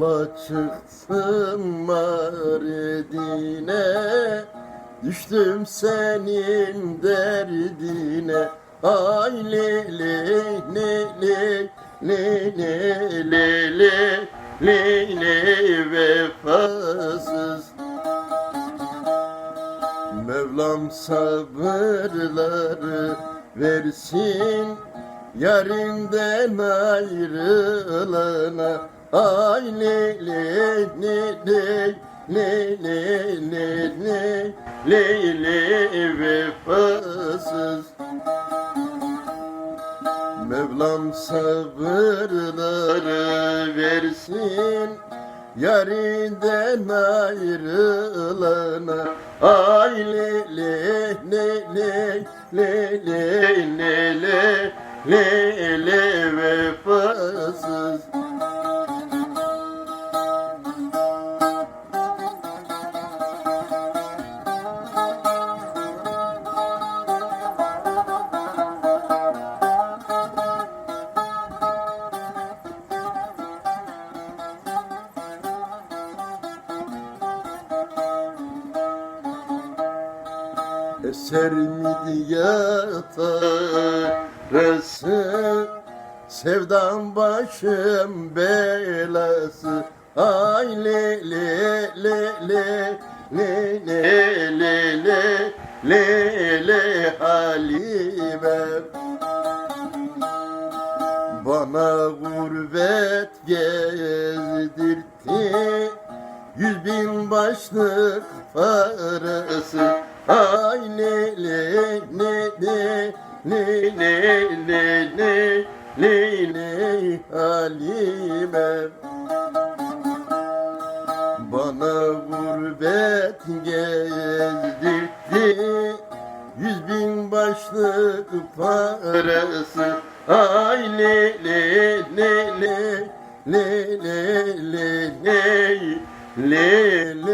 Yola çıktım Mardin'e Düştüm senin derdine Ay le le le le le le le le le le vefasız Mevlam sabırları versin Yarinden ayrılana Ay le le le le le le le le le le vefasız Mevlam sabırları versin Yarinden ayrılana. Ay le le le le le le le le le le vefasız Eser midyatası Sevdam başım belası Ay le le le le le le le le le le halime Bana gurbet gezdirtti Yüz bin başlık parası Ay ne ne ne ne ne ne ne ne ne ne halime Bana gurbet gezdirdi Yüz bin başlık parası Ay le le le le le le le le le